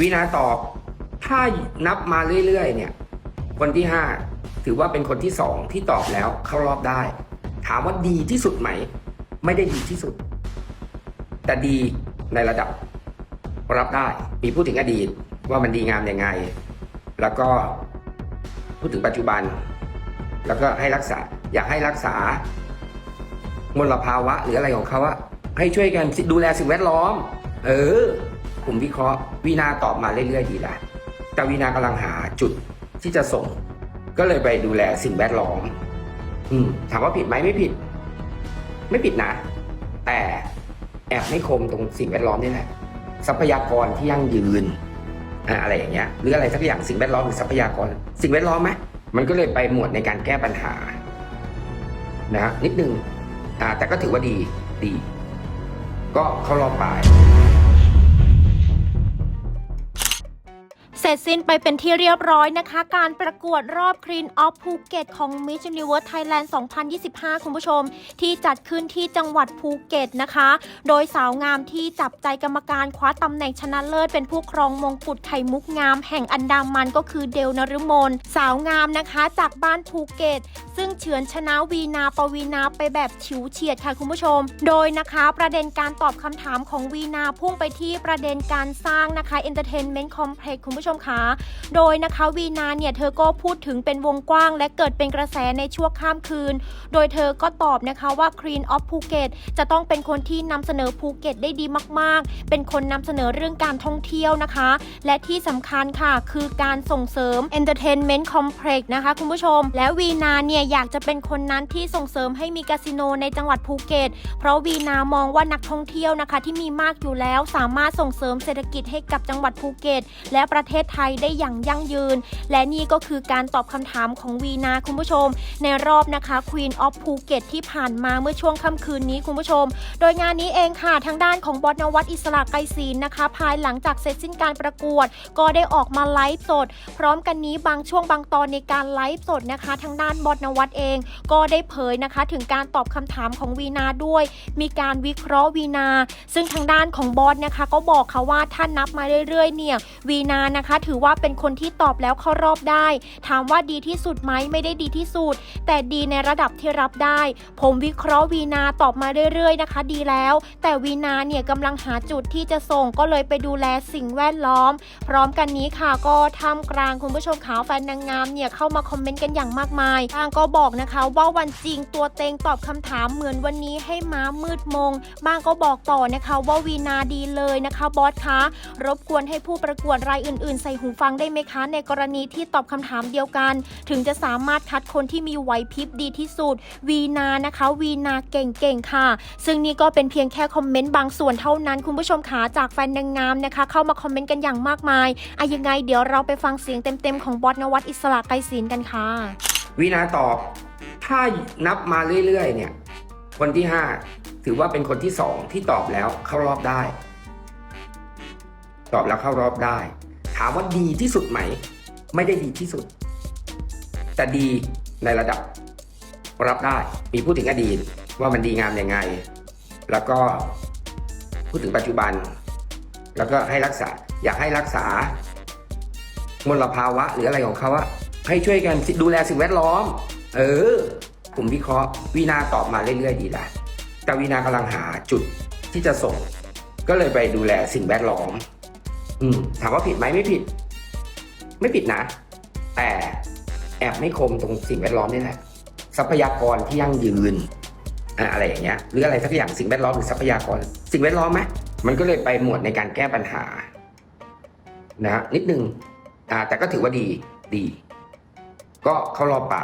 วีนาตอบ ถ้านับมาเรื่อยๆ เนี่ย คนที่ห้าถือว่าเป็นคนที่สองที่ตอบแล้วเข้ารอบได้ ถามว่าดีที่สุดไหม ไม่ได้ดีที่สุด แต่ดีในระดับรับได้ มีพูดถึงอดีตว่ามันดีงามยังไง แล้วก็พูดถึงปัจจุบัน แล้วก็ให้รักษา อยากให้รักษามลภาวะหรืออะไรของเขาอะให้ช่วยกันดูแลสิ่งแวดล้อม เออ ผมวิเคราะห์วีนาตอบมาเรื่อยๆดีละแต่วีนากำลังหาจุดที่จะส่ง ก็เลยไปดูแลสิ่งแวดล้อม อืม ถามว่าผิดไหมไม่ผิด ไม่ผิดนะ แต่แอบไม่คมตรงสิ่งแวดล้อมนี่แหละ ทรัพยากรที่ยั่งยืนอะไรอย่างเงี้ยหรืออะไรสักอย่างสิ่งแวดล้อมหรือทรัพยากร สิ่งแวดล้อมไหมมันก็เลยไปหมวดในการแก้ปัญหา นะนิดนึงแต่ก็ถือว่าดีดี ก็เข้ารอบไป ร็จสิ้นไปเป็นที่เรียบร้อยนะคะ การประกวดรอบ Clean of Phuket ของ Miss Universe Thailand 2025 คุณผู้ชม ที่จัดขึ้นที่จังหวัดภูเก็ตนะคะ โดยสาวงามที่จับใจกรรมการคว้าตำแหน่งชนะเลิศเป็นผู้ครองมงกุฎไข่มุกงาม แห่งอันดามันก็คือเดลนฤมลสาวงามนะคะจากบ้านภูเก็ต ซึ่งเฉือนชนะวีนาปวีนาไปแบบฉิวเฉียดค่ะคุณผู้ชม โดยนะคะประเด็นการตอบคำถามของวีนาพุ่งไปที่ประเด็นการสร้างนะคะ Entertainment Complex คุณผู้ชมคะโดยนะคะวีนาเนี่ยเธอก็พูดถึงเป็นวงกว้าง และเกิดเป็นกระแสในชั่วข้ามคืน โดยเธอก็ตอบนะคะว่า Queen of Phuket จะต้องเป็นคนที่นำเสนอภูเก็ตได้ดีมาก ๆ เป็นคนนำเสนอเรื่องการท่องเที่ยวนะคะ และที่สำคัญค่ะคือการส่งเสริม Entertainment Complex นะคะคุณผู้ชม และวีนาเนี่ยอยากจะเป็นคนนั้นที่ส่งเสริมให้มีคาสิโนในจังหวัดภูเก็ต เพราะวีนามองว่านักท่องเที่ยวนะคะที่มีมากอยู่แล้วสามารถส่งเสริมเศรษฐกิจให้กับจังหวัดภูเก็ต และประเทศไทยได้อย่างยั่งยืน และนี่ก็คือการตอบคำถามของวีนาคุณผู้ชม ในรอบนะคะ Queen of Phuket ที่ผ่านมาเมื่อช่วงค่ำคืนนี้คุณผู้ชม โดยงานนี้เองค่ะทางด้านของบอสนวัตอิสระไกรศีลนะคะ ภายหลังจากเสร็จสิ้นการประกวด ก็ได้ออกมาไลฟ์สด พร้อมกันนี้บางช่วงบางตอนในการไลฟ์สดนะคะ ทางด้านบอสนวัตเอง ก็ได้เผยนะคะถึงการตอบคำถามของวีนาด้วย มีการวิเคราะห์วีนา ซึ่งทางด้านของบอสนะคะ ก็บอกค่ะว่าถ้านนับมาเรื่อยๆเนี่ยวีนานะคะถือว่าเป็นคนที่ตอบแล้วเข้ารอบได้ ถามว่าดีที่สุดไหมไม่ได้ดีที่สุด แต่ดีในระดับที่รับได้ ผมวิเคราะห์วีนาตอบมาเรื่อยๆนะคะ ดีแล้ว แต่วีนาเนี่ยกำลังหาจุดที่จะส่งก็เลยไปดูแลสิ่งแวดล้อม พร้อมกันนี้ค่ะก็ท่ามกลางคุณผู้ชมขาวแฟนนางงามเนี่ยเข้ามาคอมเมนต์กันอย่างมากมายบางก็บอกนะคะว่าวันจริงตัวเต็งตอบคำถามเหมือนวันนี้ให้ม้ามืดมง บางก็บอกต่อนะคะว่าวีนาดีเลยนะคะบอสคะรบกวนให้ผู้ประกวดรายอื่นๆใส่หูฟังได้ไหมคะ ในกรณีที่ตอบคำถามเดียวกัน ถึงจะสามารถคัดคนที่มีไหวพริบดีที่สุด วีนานะคะ วีนาเก่งๆค่ะ ซึ่งนี่ก็เป็นเพียงแค่คอมเมนต์บางส่วนเท่านั้นคุณผู้ชมขาจากแฟนนางงามนะคะ เข้ามาคอมเมนต์กันอย่างมากมายอะยังไงเดี๋ยวเราไปฟังเสียงเต็มๆของบอสนวัตอิสระไกรศีลกันค่ะ วีนาตอบถ้านับมาเรื่อยๆเนี่ย คนที่ห้าถือว่าเป็นคนที่สองที่ตอบแล้วเข้ารอบได้ ตอบแล้วเข้ารอบได้ ถามว่าดีที่สุดไหม ไม่ได้ดีที่สุด แต่ดีในระดับรับได้ มีพูดถึงอดีตว่ามันดีงามยังไง แล้วก็พูดถึงปัจจุบัน แล้วก็ให้รักษา อยากให้รักษามลภาวะหรืออะไรของเขาอะให้ช่วยกันดูแลสิ่งแวดล้อม เออ ผมวิเคราะห์วีนาตอบมาเรื่อยๆดีละแต่วีนากำลังหาจุดที่จะส่ง ก็เลยไปดูแลสิ่งแวดล้อม อืมถามว่าผิดไหมไม่ผิด ไม่ผิดนะ แต่แอบไม่คมตรงสิ่งแวดล้อมนี่แหละทรัพยากรที่ยั่งยืนอะไรอย่างเงี้ยหรืออะไรสักอย่างสิ่งแวดล้อมหรือทรัพยากร สิ่งแวดล้อมไหมมันก็เลยไปหมวดในการแก้ปัญหา นะฮะนิดนึงอ่าแต่ก็ถือว่าดีดี ก็เข้ารอบไป